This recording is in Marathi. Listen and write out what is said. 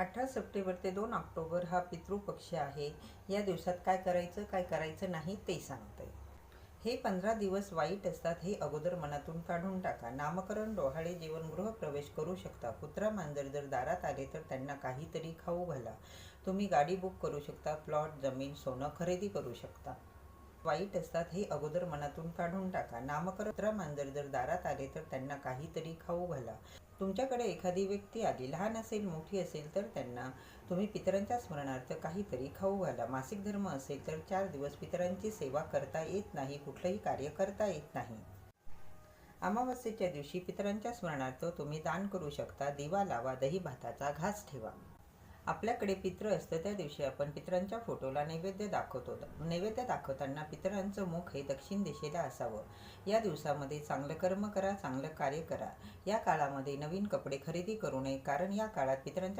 अठरा सप्टेंबर ते दोन ऑक्टोबर हा पितृपक्ष आहे. या दिवसात काय करायचं काय करायचं नाही ते सांगते हे पंधरा दिवस वाईट असतात हे अगोदर मनातून काढून टाका. नामकरण डोहाळे जेवण गृहप्रवेश करू शकता. कुत्रा मांजर जर दारात आले तर त्यांना काहीतरी खाऊ घाला. तुम्ही गाडी बुक करू शकता प्लॉट जमीन सोनं खरेदी करू शकता. वाईट असतात हे अगोदर मनातून काढून टाका. नामकरण कुत्रा मांजर जर दारात आले तर त्यांना काहीतरी खाऊ घाला. तुमच्याकडे एखादी व्यक्ती आली लहान असेल मोठी असेल तर त्यांना तुम्ही पितरांच्या स्मरणार्थ काहीतरी खाऊ घाला. मासिक धर्म असेल तर चार दिवस पितरांची सेवा करता येत नाही कुठलंही कार्य करता येत नाही. अमावस्येच्या दिवशी पितरांच्या स्मरणार्थ तुम्ही दान करू शकता. दिवा लावा दही भाताचा घास ठेवा. आपल्याकडे पित्र असतं त्या दिवशी आपण पितरांच्या फोटोला नैवेद्य दाखवतो. नैवेद्य दाखवताना पितरांचं मुख हे दक्षिण दिशेला असावं. या दिवसामध्ये चांगलं कर्म करा चांगलं कार्य करा. या काळामध्ये नवीन कपडे खरेदी करू नये कारण या काळात पितरांच्या